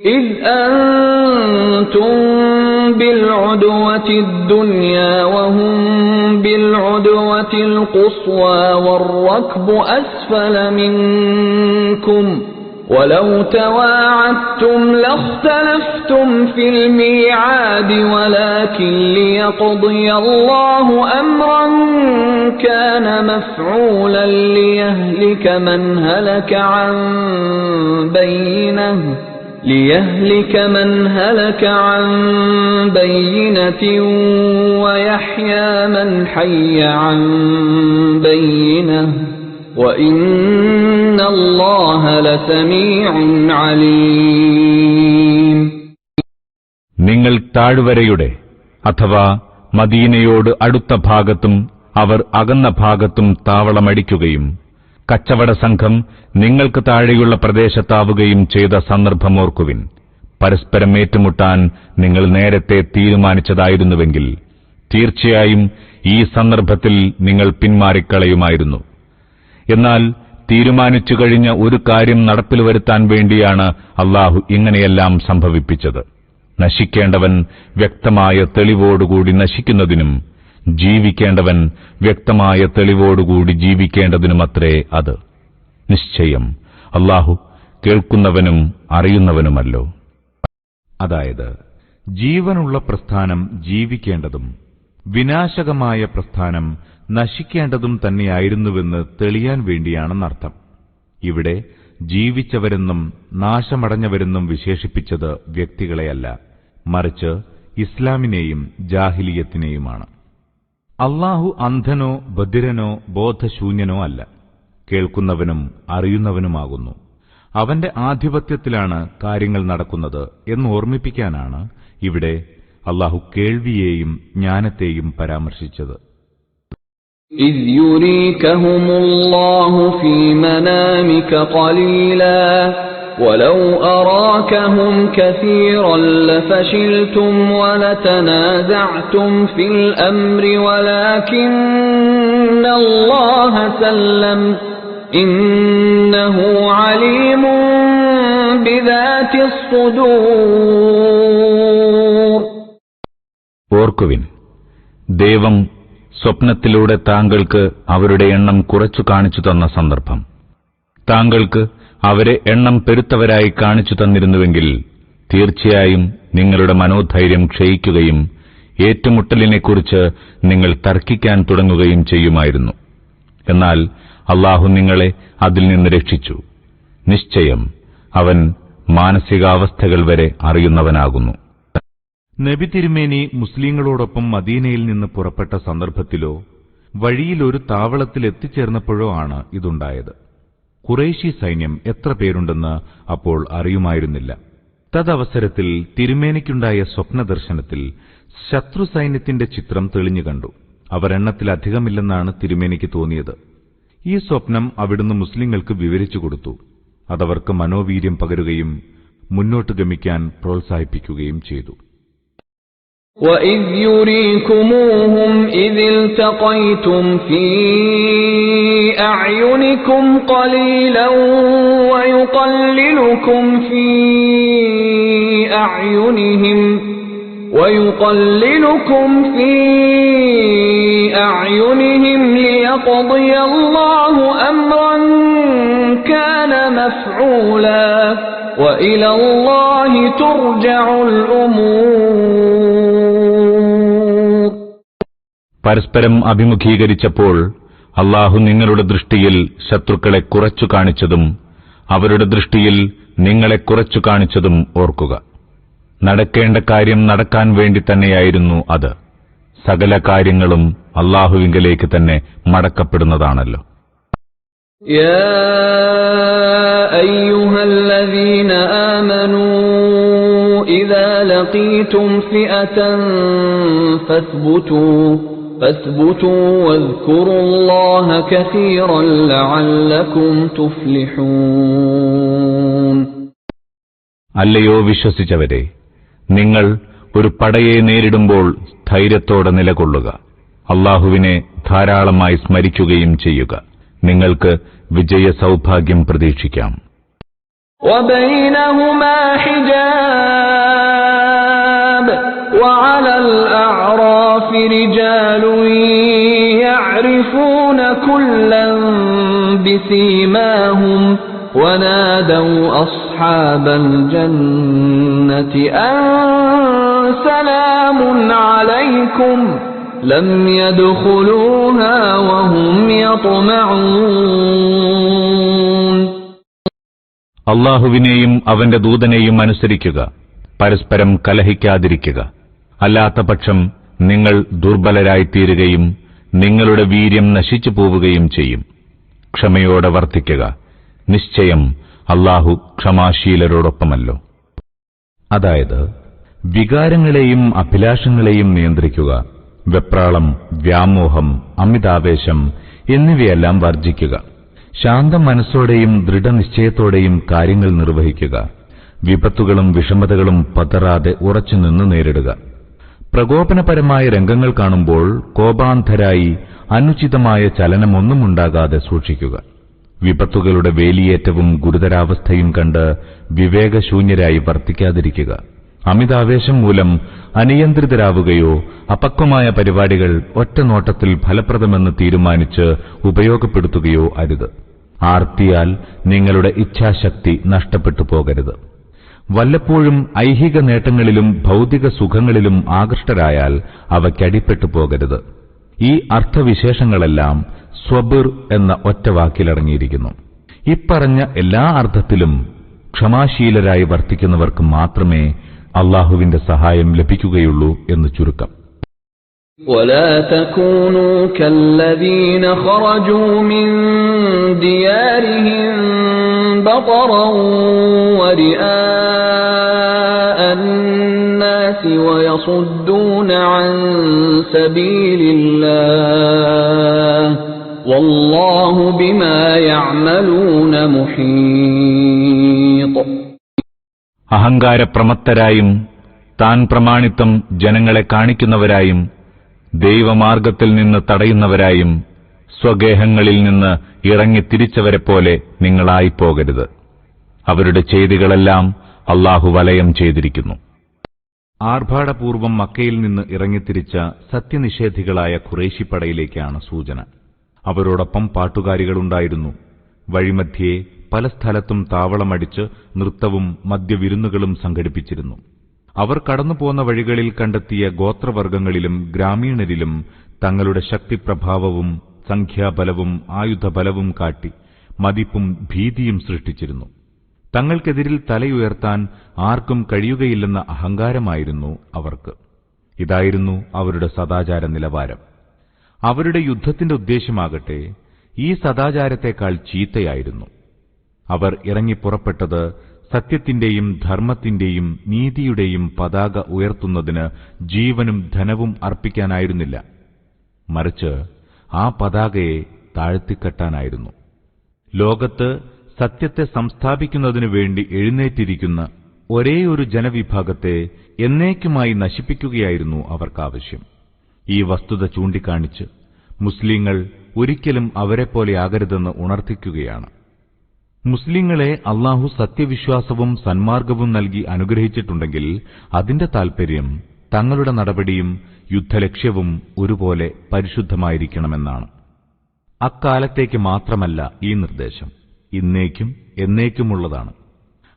إذ أنتم بالعدوة الدنيا وهم بالعدوة القصوى والركب أسفل منكم ولو تواعدتم لاختلفتم في الميعاد ولكن ليقضي الله أمرا كان مفعولا ليهلك من هلك عن بينه ليهلك من هلك عن بينة ويحيى من حي عن بينه وإن الله لسميع عليم നിങ്ങൾ താഴ്വരയുടെ അഥവാ മദീനയോട് അടുത്ത ഭാഗത്തും അവർ അകന്ന ഭാഗത്തും താവളമടിക്കുകയും കച്ചവട സംഘം നിങ്ങൾക്ക് താഴെയുള്ള പ്രദേശത്താവുകയും ചെയ്ത സന്ദർഭമോർക്കുവിൻ പരസ്പരം ഏറ്റുമുട്ടാൻ നിങ്ങൾ നേരത്തെ തീരുമാനിച്ചതായിരുന്നുവെങ്കിൽ തീർച്ചയായും ഈ സന്ദർഭത്തിൽ നിങ്ങൾ പിന്മാറിക്കളയുമായിരുന്നു. എന്നാൽ തീരുമാനിച്ചു കഴിഞ്ഞ ഒരു കാര്യം നടപ്പിൽ വരുത്താൻ വേണ്ടിയാണ് അള്ളാഹു ഇങ്ങനെയെല്ലാം സംഭവിപ്പിച്ചത്. നശിക്കേണ്ടവൻ വ്യക്തമായ തെളിവോടുകൂടി നശിക്കുന്നതിനും ജീവിക്കേണ്ടവൻ വ്യക്തമായ തെളിവോടുകൂടി ജീവിക്കേണ്ടതിനുമത്രേ അത്. നിശ്ചയം. അള്ളാഹു കേൾക്കുന്നവനും അറിയുന്നവനുമല്ലോ. അതായത് ജീവനുള്ള പ്രസ്ഥാനം ജീവിക്കേണ്ടതും വിനാശകമായ പ്രസ്ഥാനം നശിക്കേണ്ടതും തന്നെയായിരുന്നുവെന്ന് തെളിയാൻ വേണ്ടിയാണെന്നർത്ഥം. ഇവിടെ ജീവിച്ചവരെന്നും നാശമടഞ്ഞവരെന്നും വിശേഷിപ്പിച്ചത് വ്യക്തികളെയല്ല മറിച്ച് ഇസ്ലാമിനെയും ജാഹിലിയത്തിനെയുമാണ്. അള്ളാഹു അന്ധനോ ബധിരനോ ബോധശൂന്യനോ അല്ല കേൾക്കുന്നവനും അറിയുന്നവനുമാകുന്നു അവന്റെ ആധിപത്യത്തിലാണ് കാര്യങ്ങൾ നടക്കുന്നത് എന്ന് ഓർമ്മിപ്പിക്കാനാണ് ഇവിടെ അള്ളാഹു കേൾവിയെയും ജ്ഞാനത്തെയും പരാമർശിച്ചത് إذ يريكهم الله في منامك قليلا ولو أراكهم كثيرا لفشلتم ولتنازعتم في الأمر ولكن الله سلم إنه عليم بذات الصدور ഓർക്കുവിൻ ദൈവം സ്വപ്നത്തിലൂടെ താങ്കൾക്ക് അവരുടെ എണ്ണം കുറച്ചു കാണിച്ചു തന്ന സന്ദർഭം താങ്കൾക്ക് അവരെ എണ്ണം പെരുത്തവരായി കാണിച്ചു തന്നിരുന്നുവെങ്കിൽ തീർച്ചയായും നിങ്ങളുടെ മനോധൈര്യം ക്ഷയിക്കുകയും ഏറ്റുമുട്ടലിനെക്കുറിച്ച് നിങ്ങൾ തർക്കിക്കാൻ തുടങ്ങുകയും ചെയ്യുമായിരുന്നു. എന്നാൽ അള്ളാഹു നിങ്ങളെ അതിൽ നിന്ന് രക്ഷിച്ചു. നിശ്ചയം അവൻ മാനസികാവസ്ഥകൾ വരെ അറിയുന്നവനാകുന്നു. നബി തിരുമേനി മുസ്ലിങ്ങളോടൊപ്പം മദീനയിൽ നിന്ന് പുറപ്പെട്ട സന്ദർഭത്തിലോ വഴിയിൽ ഒരു താവളത്തിൽ എത്തിച്ചേർന്നപ്പോഴോ ആണ് ഇതുണ്ടായത്. കുറേശി സൈന്യം എത്ര പേരുണ്ടെന്ന് അപ്പോൾ അറിയുമായിരുന്നില്ല. തദവസരത്തിൽ തിരുമേനിക്കുണ്ടായ സ്വപ്നദർശനത്തിൽ ശത്രു സൈന്യത്തിന്റെ ചിത്രം തെളിഞ്ഞു കണ്ടു. അവരെണ്ണത്തിലധികമില്ലെന്നാണ് തിരുമേനിക്ക് തോന്നിയത്. ഈ സ്വപ്നം അവിടുന്ന് മുസ്ലിങ്ങൾക്ക് വിവരിച്ചു കൊടുത്തു. അതവർക്ക് മനോവീര്യം പകരുകയും മുന്നോട്ട് ഗമിക്കാൻ പ്രോത്സാഹിപ്പിക്കുകയും ചെയ്തു. وَإِذْ يُرِيكُمُوهُمْ إِذِ الْتَقَيْتُمْ فِي أَعْيُنِكُمْ قَلِيلًا وَيُقَلِّلُكُمْ فِي أَعْيُنِهِمْ وَيُقَلِّلُكُمْ فِي أَعْيُنِهِمْ لِيَقْضِيَ اللَّهُ أَمْرًا كَانَ مَفْعُولًا وَإِلَى اللَّهِ تُرْجَعُ الْأُمُورُ പരസ്പരം അഭിമുഖീകരിച്ചപ്പോൾ അള്ളാഹു നിങ്ങളുടെ ദൃഷ്ടിയിൽ ശത്രുക്കളെ കുറച്ചു കാണിച്ചതും അവരുടെ ദൃഷ്ടിയിൽ നിങ്ങളെ കുറച്ചു കാണിച്ചതും ഓർക്കുക നടക്കേണ്ട കാര്യം നടക്കാൻ വേണ്ടി തന്നെയായിരുന്നു അത് സകല കാര്യങ്ങളും അള്ളാഹുവിങ്കലേക്ക് തന്നെ മടക്കപ്പെടുന്നതാണല്ലോ يا أيها الذين آمنوا إذا لقيتم فئة فاثبتوا فاثبتوا واذكروا الله كثيرا لعلكم تفلحون അല്ലയോ വിശ്വസിച്ചവരെ നിങ്ങൾ ഒരു പടയെ നേരിടുമ്പോൾ ധൈര്യത്തോടെ നിലകൊള്ളുക അള്ളാഹുവിനെ ധാരാളമായി സ്മരിക്കുകയും ചെയ്യുക നിങ്ങൾക്ക് വിജയ സൗഭാഗ്യം പ്രതീക്ഷിക്കാം وبينهما حجاب وعلى الأعراف رجال يعرفون كلا بسيماهم ونادوا أصحاب الجنة أن سلام عليكم لم يدخلوها وهم يطمعون അള്ളാഹുവിനെയും അവന്റെ ദൂതനെയും അനുസരിക്കുക പരസ്പരം കലഹിക്കാതിരിക്കുക അല്ലാത്ത പക്ഷം നിങ്ങൾ ദുർബലരായിത്തീരുകയും നിങ്ങളുടെ വീര്യം നശിച്ചു പോവുകയും ചെയ്യും. ക്ഷമയോടെ വർത്തിക്കുക. നിശ്ചയം അള്ളാഹു ക്ഷമാശീലരോടൊപ്പമല്ലോ. അതായത് വികാരങ്ങളെയും അഭിലാഷങ്ങളെയും നിയന്ത്രിക്കുക. വെപ്രാളം വ്യാമോഹം അമിതാവേശം എന്നിവയെല്ലാം വർജിക്കുക ശാന്ത മനസ്സോടെയും ദൃഢനിശ്ചയത്തോടെയും കാര്യങ്ങൾ നിർവഹിക്കുക. വിപത്തുകളും വിഷമതകളും പതറാതെ ഉറച്ചുനിന്ന് നേരിടുക. പ്രകോപനപരമായ രംഗങ്ങൾ കാണുമ്പോൾ കോപാന്ധരായി അനുചിതമായ ചലനമൊന്നും ഉണ്ടാകാതെ സൂക്ഷിക്കുക. വിപത്തുകളുടെ വേലിയേറ്റവും ഗുരുതരാവസ്ഥയും കണ്ട് വിവേകശൂന്യരായി വർത്തിക്കാതിരിക്കുക. അമിതാവേശം മൂലം അനിയന്ത്രിതരാവുകയോ അപക്വമായ പരിപാടികൾ ഒറ്റ നോട്ടത്തിൽ ഫലപ്രദമെന്ന് തീരുമാനിച്ച് ഉപയോഗപ്പെടുത്തുകയോ അരുത്. ആർത്തിയാൽ നിങ്ങളുടെ ഇച്ഛാശക്തി നഷ്ടപ്പെട്ടു പോകരുത്. വല്ലപ്പോഴും ഐഹിക നേട്ടങ്ങളിലും ഭൗതിക സുഖങ്ങളിലും ആകൃഷ്ടരായാൽ അവയ്ക്കടിപ്പെട്ടു പോകരുത്. ഈ അർത്ഥവിശേഷങ്ങളെല്ലാം സ്വബിർ എന്ന ഒറ്റ വാക്കിലടങ്ങിയിരിക്കുന്നു. ഇപ്പറഞ്ഞ എല്ലാ അർത്ഥത്തിലും ക്ഷമാശീലരായി വർത്തിക്കുന്നവർക്ക് മാത്രമേ അള്ളാഹുവിന്റെ സഹായം ലഭിക്കുകയുള്ളൂ എന്ന് ചുരുക്കം. ولا تكونوا كالذين خرجوا من ديارهم بطرا ورئاء الناس ويصدون عن سبيل الله والله بما يعملون محيط അഹങ്കാരപ്രമത്തരായും താൻ പ്രമാണിത്വം ജനങ്ങളെ കാണിക്കുന്നവരായും ദൈവമാർഗത്തിൽ നിന്ന് തടയുന്നവരായും സ്വഗേഹങ്ങളിൽ നിന്ന് ഇറങ്ങി തിരിച്ചവരെ പോലെ നിങ്ങളായിപ്പോകരുത്. അവരുടെ ചെയ്തികളെല്ലാം അള്ളാഹു വലയം ചെയ്തിരിക്കുന്നു. ആർഭാടപൂർവം മക്കയിൽ നിന്ന് ഇറങ്ങിത്തിരിച്ച സത്യനിഷേധികളായ ഖുറേശിപ്പടയിലേക്കാണ് സൂചന. അവരോടൊപ്പം പാട്ടുകാരികളുണ്ടായിരുന്നു. വഴിമധ്യേ പല സ്ഥലത്തും താവളമടിച്ച് നൃത്തവും മദ്യവിരുന്നുകളും സംഘടിപ്പിച്ചിരുന്നു. അവർ കടന്നുപോന്ന വഴികളിൽ കണ്ടെത്തിയ ഗോത്രവർഗങ്ങളിലും ഗ്രാമീണരിലും തങ്ങളുടെ ശക്തിപ്രഭാവവും സംഖ്യാബലവും ആയുധബലവും കാട്ടി മതിപ്പും ഭീതിയും സൃഷ്ടിച്ചിരുന്നു. തങ്ങൾക്കെതിരിൽ തലയുയർത്താൻ ആർക്കും കഴിയുകയില്ലെന്ന അഹങ്കാരമായിരുന്നു അവർക്ക്. ഇതായിരുന്നു അവരുടെ സദാചാര നിലവാരം. അവരുടെ യുദ്ധത്തിന്റെ ഉദ്ദേശ്യമാകട്ടെ ഈ സദാചാരത്തെക്കാൾ ചീത്തയായിരുന്നു. അവർ ഇറങ്ങിപ്പുറപ്പെട്ടത് സത്യത്തിന്റെയും ധർമ്മത്തിന്റെയും നീതിയുടെയും പതാക ഉയർത്തുന്നതിന് ജീവനും ധനവും അർപ്പിക്കാനായിരുന്നില്ല. മറിച്ച് ആ പതാകയെ താഴ്ത്തിക്കെട്ടാനായിരുന്നു. ലോകത്ത് സത്യത്തെ സംസ്ഥാപിക്കുന്നതിനു വേണ്ടി എഴുന്നേറ്റിരിക്കുന്ന ഒരേയൊരു ജനവിഭാഗത്തെ എന്നേക്കുമായി നശിപ്പിക്കുകയായിരുന്നു അവർക്കാവശ്യം. ഈ വസ്തുത ചൂണ്ടിക്കാണിച്ച് മുസ്ലിങ്ങൾ ഒരിക്കലും അവരെപ്പോലെയാകരുതെന്ന് ഉണർത്തിക്കുകയാണ്. മുസ്ലിങ്ങളെ അള്ളാഹു സത്യവിശ്വാസവും സന്മാർഗവും നൽകി അനുഗ്രഹിച്ചിട്ടുണ്ടെങ്കിൽ അതിന്റെ താൽപര്യം തങ്ങളുടെ നടപടിയും യുദ്ധലക്ഷ്യവും ഒരുപോലെ പരിശുദ്ധമായിരിക്കണമെന്നാണ്. അക്കാലത്തേക്ക് മാത്രമല്ല ഈ നിർദ്ദേശം. ഇന്നേക്കും എന്നേക്കുമുള്ളതാണ്.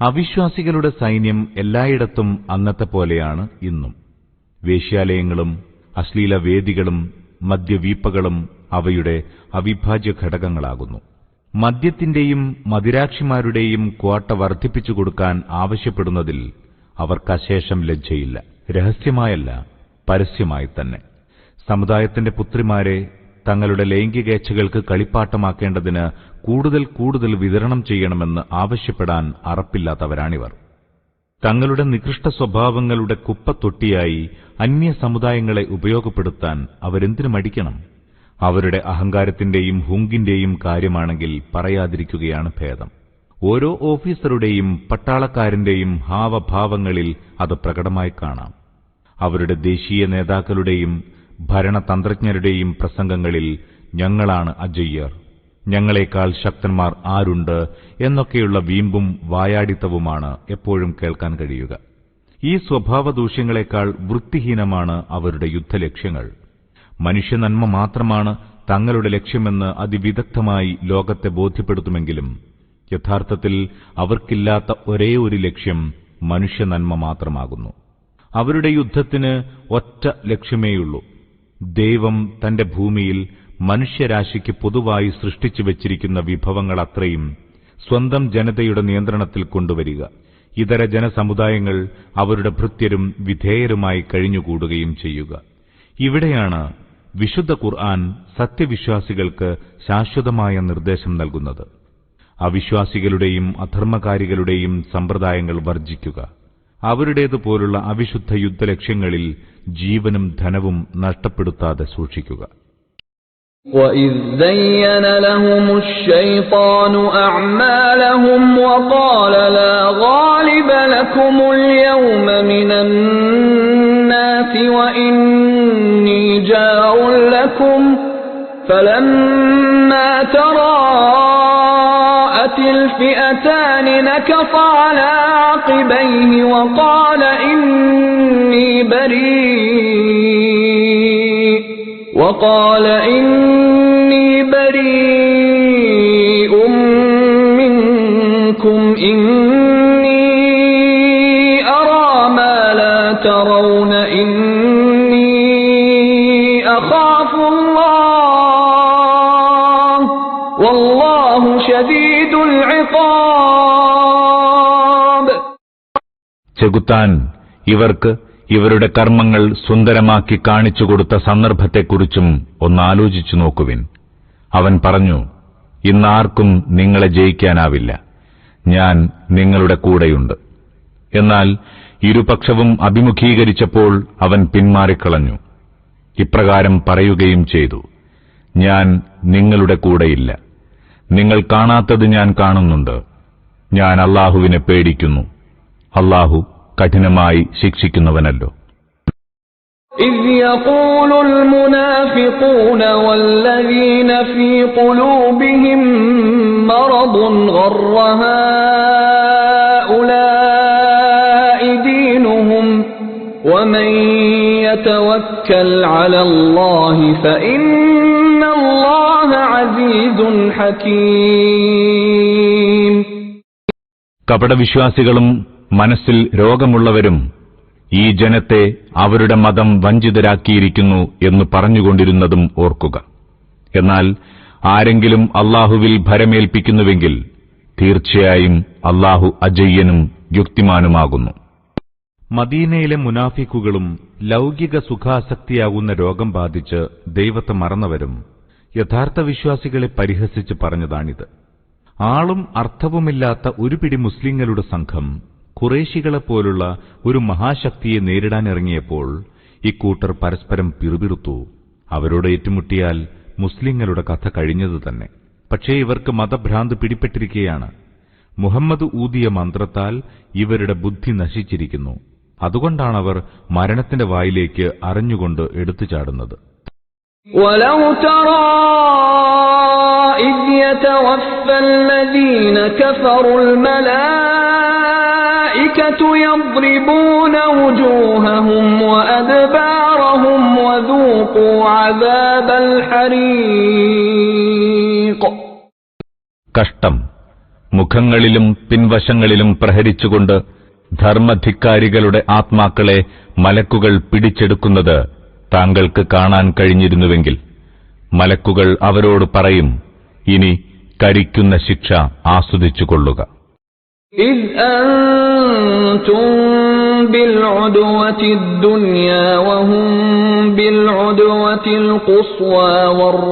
അവിശ്വാസികളുടെ സൈന്യം എല്ലായിടത്തും അന്നത്തെ പോലെയാണ് ഇന്നും. വേശ്യാലയങ്ങളും അശ്ലീല വേദികളും മദ്യവീപ്പകളും അവയുടെ അവിഭാജ്യ ഘടകങ്ങളാകുന്നു മദ്യത്തിന്റെയും മദിരാക്ഷിമാരുടെയും ക്വാട്ട വർദ്ധിപ്പിച്ചു കൊടുക്കാൻ ആവശ്യപ്പെടുന്നതിൽ അവർക്കശേഷം ലജ്ജയില്ല. രഹസ്യമായല്ല പരസ്യമായി തന്നെ. സമുദായത്തിന്റെ പുത്രിമാരെ തങ്ങളുടെ ലൈംഗികേച്ഛകൾക്ക് കളിപ്പാട്ടമാക്കേണ്ടതിന് കൂടുതൽ കൂടുതൽ വിതരണം ചെയ്യണമെന്ന് ആവശ്യപ്പെടാൻ അറപ്പില്ലാത്തവരാണിവർ. തങ്ങളുടെ നികൃഷ്ട സ്വഭാവങ്ങളുടെ കുപ്പത്തൊട്ടിയായി അന്യ സമുദായങ്ങളെ ഉപയോഗപ്പെടുത്താൻ അവരെന്തിനു മടിക്കണം? അവരുടെ അഹങ്കാരത്തിന്റെയും ഹുങ്കിന്റെയും കാര്യമാണെങ്കിൽ പറയാതിരിക്കുകയാണ് ഭേദം. ഓരോ ഓഫീസറുടെയും പട്ടാളക്കാരന്റെയും ഹാവഭാവങ്ങളിൽ അത് പ്രകടമായി കാണാം. അവരുടെ ദേശീയ നേതാക്കളുടെയും ഭരണതന്ത്രജ്ഞരുടെയും പ്രസംഗങ്ങളിൽ ഞങ്ങളാണ് അജയ്യർ. ഞങ്ങളെക്കാൾ ശക്തന്മാർ ആരുണ്ട് എന്നൊക്കെയുള്ള വീമ്പും വായാടിത്തവുമാണ് എപ്പോഴും കേൾക്കാൻ കഴിയുക. ഈ സ്വഭാവദൂഷ്യങ്ങളെക്കാൾ വൃത്തിഹീനമാണ് അവരുടെ യുദ്ധലക്ഷ്യങ്ങൾ. മനുഷ്യനന്മ മാത്രമാണ് തങ്ങളുടെ ലക്ഷ്യമെന്ന് അതിവിദഗ്ധമായി ലോകത്തെ ബോധ്യപ്പെടുത്തുമെങ്കിലും യഥാർത്ഥത്തിൽ അവർക്കില്ലാത്ത ഒരേ ഒരു ലക്ഷ്യം മനുഷ്യനന്മ മാത്രമാകുന്നു. അവരുടെ യുദ്ധത്തിന് ഒറ്റ ലക്ഷ്യമേയുള്ളൂ. ദൈവം തന്റെ ഭൂമിയിൽ മനുഷ്യരാശിക്ക് പൊതുവായി സൃഷ്ടിച്ചു വച്ചിരിക്കുന്ന വിഭവങ്ങൾ അത്രയും സ്വന്തം ജനതയുടെ നിയന്ത്രണത്തിൽ കൊണ്ടുവരിക. ഇതര ജനസമുദായങ്ങൾ അവരുടെ ഭൃത്യരും വിധേയരുമായി കഴിഞ്ഞുകൂടുകയും ചെയ്യുക. ഇവിടെയാണ് വിശുദ്ധ ഖുർആൻ സത്യവിശ്വാസികൾക്ക് ശാശ്വതമായ നിർദ്ദേശം നൽകുന്നത് അവിശ്വാസികളുടെയും അധർമ്മകാരികളുടെയും സമ്പ്രദായങ്ങൾ വർജിക്കുക അവരുടേതുപോലുള്ള അവിശുദ്ധ യുദ്ധലക്ഷ്യങ്ങളിൽ ജീവനും ധനവും നഷ്ടപ്പെടുത്താതെ സൂക്ഷിക്കുക وَإِذْ زَيَّنَ لَهُمُ الشَّيْطَانُ أَعْمَالَهُمْ وَقَالَ لَا غَالِبَ لَكُمُ الْيَوْمَ مِنَ النَّاسِ وَإِنِّي فَلَمَّا تَرَاءَتِ الْفِئَتَانِ نَكَصَ عَلَى عَقِبَيْهِ وَقَالَ إِنِّي بَرِيءٌ. وقال إني بريء منكم إني ചെകുത്താൻ ഇവർക്ക് ഇവരുടെ കർമ്മങ്ങൾ സുന്ദരമാക്കി കാണിച്ചു കൊടുത്ത സന്ദർഭത്തെക്കുറിച്ചും ഒന്നാലോചിച്ചു നോക്കുവിൻ. അവൻ പറഞ്ഞു ഇന്നാർക്കും നിങ്ങളെ ജയിക്കാനാവില്ല. ഞാൻ നിങ്ങളുടെ കൂടെയുണ്ട്. എന്നാൽ ഇരുപക്ഷവും അഭിമുഖീകരിച്ചപ്പോൾ അവൻ പിന്മാറിക്കളഞ്ഞു. ഇപ്രകാരം പറയുകയും ചെയ്തു ഞാൻ നിങ്ങളുടെ കൂടെയില്ല. നിങ്ങൾ കാണാത്തത് ഞാൻ കാണുന്നുണ്ട് ഞാൻ അള്ളാഹുവിനെ പേടിക്കുന്നു അള്ളാഹു കഠിനമായി ശിക്ഷിക്കുന്നവനല്ലോ إذ يقول المنافقون والذين في قلوبهم مرض غر هؤلاء دينهم ومن يتوكل على الله فإن الله عزيز حكيم കപടവിശ്വാസികളും മനസ്സിൽ രോഗമുള്ളവരും ഈ ജനത്തെ അവരുടെ മതം വഞ്ചിതരാക്കിയിരിക്കുന്നു എന്ന് പറഞ്ഞുകൊണ്ടിരുന്നതും ഓർക്കുക. എന്നാൽ ആരെങ്കിലും അള്ളാഹുവിൽ ഭരമേൽപ്പിക്കുന്നുവെങ്കിൽ തീർച്ചയായും അള്ളാഹു അജയ്യനും യുക്തിമാനുമാകുന്നു. മദീനയിലെ മുനാഫിക്കുകളും ലൗകിക സുഖാസക്തിയാകുന്ന രോഗം ബാധിച്ച് ദൈവത്തെ മറന്നവരും യഥാർത്ഥ വിശ്വാസികളെ പരിഹസിച്ച് പറഞ്ഞതാണിത്. ആളും അർത്ഥവുമില്ലാത്ത ഒരു പിടി മുസ്ലിങ്ങളുടെ സംഘം കുറേശികളെപ്പോലുള്ള ഒരു മഹാശക്തിയെ നേരിടാനിറങ്ങിയപ്പോൾ ഇക്കൂട്ടർ പരസ്പരം പിറുപിറുത്തു. അവരോട് ഏറ്റുമുട്ടിയാൽ മുസ്ലിങ്ങളുടെ കഥ കഴിഞ്ഞതു തന്നെ. പക്ഷേ ഇവർക്ക് മതഭ്രാന്ത് പിടിപ്പെട്ടിരിക്കുകയാണ്. മുഹമ്മദ് ഊതിയ മന്ത്രത്താൽ ഇവരുടെ ബുദ്ധി നശിച്ചിരിക്കുന്നു. അതുകൊണ്ടാണവർ മരണത്തിന്റെ വായിലേക്ക് അറിഞ്ഞുകൊണ്ട് എടുത്തു ചാടുന്നത് ولو ترى إذ يتوفى الذين كفروا الملائكة يضربون وجوههم وأدبارهم وذوقوا عذاب الحريق കഷ്ടം മുഖങ്ങളിലും പിൻവശങ്ങളിലും പ്രഹരിച്ചുകൊണ്ട് ധർമ്മധിക്കാരികളുടെ ആത്മാക്കളെ മലക്കുകൾ പിടിച്ചെടുക്കുന്നത് താങ്കൾക്ക് കാണാൻ കഴിഞ്ഞിരുന്നുവെങ്കിൽ മലക്കുകൾ അവരോട് പറയും ഇനി കരിക്കുന്ന ശിക്ഷ ആസ്വദിച്ചുകൊള്ളുക إذ أنتم بالعدوة الدنيا وهم بالعدوة القصوى والر